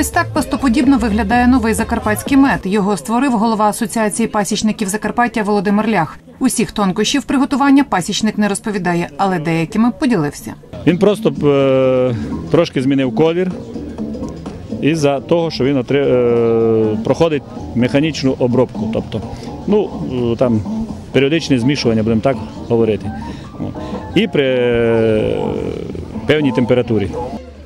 Ось так пастоподібно виглядає новий закарпатський мед. Його створив голова асоціації пасічників Закарпаття Володимир Лях. Усіх тонкощів приготування пасічник не розповідає, але деякими поділився. Він просто е, трошки змінив колір із-за того, що він отри, е, проходить механічну обробку. Тобто, ну, е, там періодичне змішування, будемо так говорити. І при певній температурі.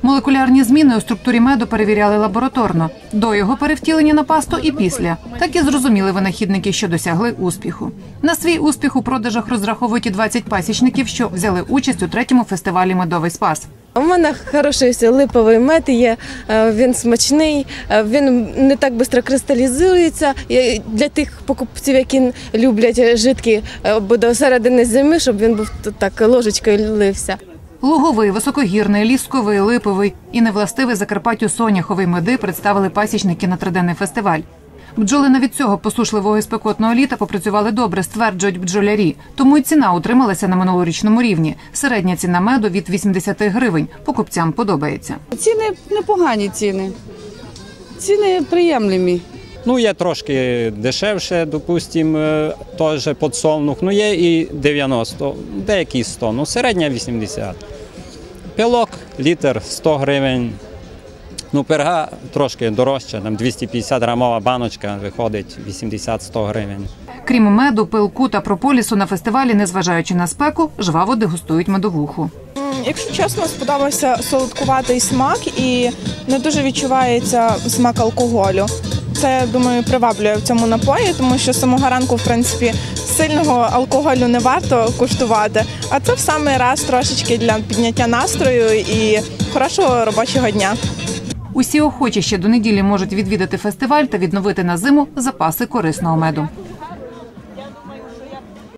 Молекулярні зміни у структурі меду перевіряли лабораторно до його перевтілення на пасту і після. Так і зрозуміли винахідники, що досягли успіху. На свій успіх у продажах розраховують і 20 пасічників, що взяли участь у третьому фестивалі Медовий спас. У мене хороший липовий мед є, е, він смачний, е, він не так швидко кристалізується. Для тих покупців, які люблять жидкі е, бо до середини зими, щоб він був так ложечкою лився. Луговий, високогірний, лісковий, липовий і невластивий Закарпаттю соняховий меди представили пасічники на триденний фестиваль. Бджоли навіть цього посушливого і спекотного літа попрацювали добре, стверджують бджолярі. Тому й ціна утрималася на минулорічному рівні. Середня ціна меду від 80 гривень. Покупцям подобається. Ціни непогані ціни. Ціни приємлемі. Ну, є трошки дешевше, допустимо, е, теж подсолнух. Ну, є і 90, деякі 100, ну середня 80. Пілок, літр 100 гривень. Ну, перга трошки дорожча, там 250 грамова баночка виходить 80-100 гривень. Крім меду, пилку та прополісу на фестивалі, незважаючи на спеку, жваво дегустують медовуху. Якщо чесно, сподобався солодкуватий смак і не дуже відчувається смак алкоголю. Це думаю приваблює в цьому напої, тому що самого ранку, в принципі, сильного алкоголю не варто куштувати. А це в самий раз трошечки для підняття настрою і хорошого робочого дня. Усі охочі ще до неділі можуть відвідати фестиваль та відновити на зиму запаси корисного меду.